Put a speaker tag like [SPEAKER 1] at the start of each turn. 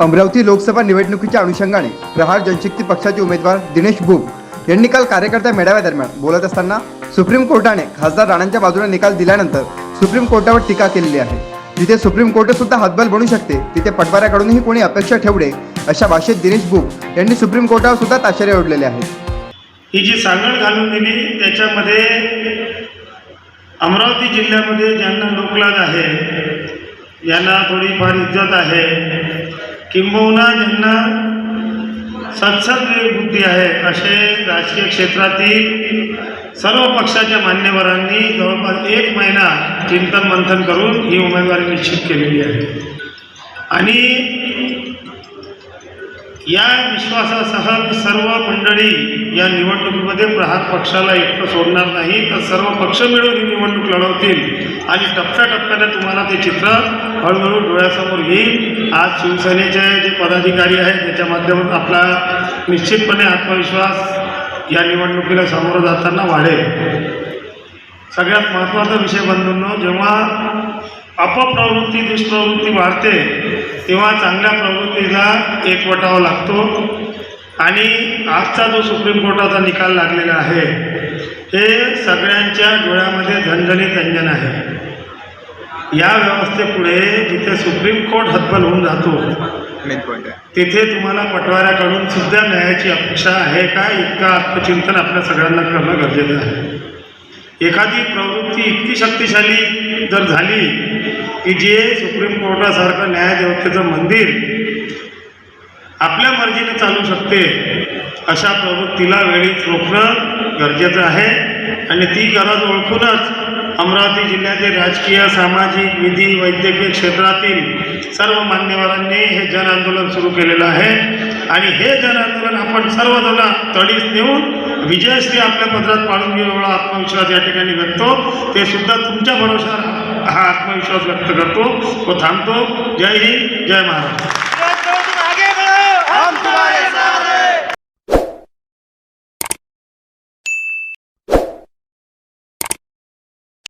[SPEAKER 1] अमरावती लोकसभा निवडणुकीच्या अनुषंगाने प्रहार जनशक्ती पक्षाचे उमेदवार दिनेश भूप यांनी काल कार्यकर्ता मेळाव्यादरम्यान बोलत असताना सुप्रीम कोर्टाने खासदार राणांच्या बाजूने निकाल दिल्यानंतर सुप्रीम कोर्टावर टीका केलेली आहे. जिथे सुप्रीम कोर्ट सुद्धा हातबल बनू शकते तिथे पटवाऱ्याकडूनही कोणी अपेक्षा ठेवणे अशा भाषेत दिनेश भूप यांनी सुप्रीम कोर्टावर सुद्धा ताशेरे ओढलेले आहेत.
[SPEAKER 2] ही जी सांगड घालून दिली त्याच्यामध्ये अमरावती जिल्ह्यामध्ये ज्यांना लोकलाज आहे यांना थोडीफार इज्जत आहे. किंबहुना ज्यांना सत्सद्विवेक बुद्धी आहे असे राजकीय क्षेत्रातील सर्व पक्षाच्या मान्यवरांनी जवळपास एक महिना चिंतन मंथन करून ही उमेदवारी निश्चित केलेली आहे. आणि या विश्वासासह मी सर्व मंडळी या निवडणुकीमध्ये प्रहार पक्षाला एकटं सोडणार नाही तर सर्व पक्ष मिळून ही निवडणूक लढवतील. आणि टप्प्याटप्प्याने तुम्हाला ते चित्र हळूहळू डोळ्यासमोर येईल. आज शिवसेनेचे जे पदाधिकारी आहेत त्याच्या माध्यमातून आपला निश्चितपणे आत्मविश्वास या निवडणुकीला सामोरं जाताना वाढेल. सगळ्यात महत्त्वाचा विषय बंधूंनो जेव्हा अपप्रवृत्ती दुष्प्रवृत्ती वाढते तेव्हा चांगल्या प्रवृत्तीला एकवटावा लागतो. आणि आजचा जो सुप्रीम कोर्टाचा निकाल लागलेला आहे हे सगळ्यांच्या डोळ्यामध्ये झणझणीत व्यंजन आहे. या व्यवस्थेपुढे जिथे सुप्रीम कोर्ट हतबल होऊन जातो तिथे तुम्हाला पटवाऱ्याकडून सुद्धा न्यायाची अपेक्षा आहे का? इतकं आत्मचिंतन आपल्या सगळ्यांना करणं गरजेचं आहे. एखादी प्रवृत्ती इतकी शक्तिशाली जर झाली की जे सुप्रीम कोर्टासारखं न्यायदेवतेचं मंदिर आपल्या मर्जीने चालू शकते अशा प्रवृत्तीला वेळीच रोखणं गरजेचं आहे. आणि ती गरज ओळखूनच अमरावती जिल्ह्यातील राजकीय सामाजिक विधी वैद्यकीय क्षेत्रातील सर्व मान्यवरांनी हे जन आंदोलन सुरू केलेलं आहे. आणि हे जन आंदोलन आपण सर्वजण तडीस नेऊन विजयश्री आपल्या पदरात पाळून घेऊ एवढा आत्मविश्वास या ठिकाणी व्यक्तो ते सुद्धा तुमच्या भरोशावर हा आत्मविश्वास व्यक्त करतो. व थांबतो. जय हिंद जय महाराष्ट्र.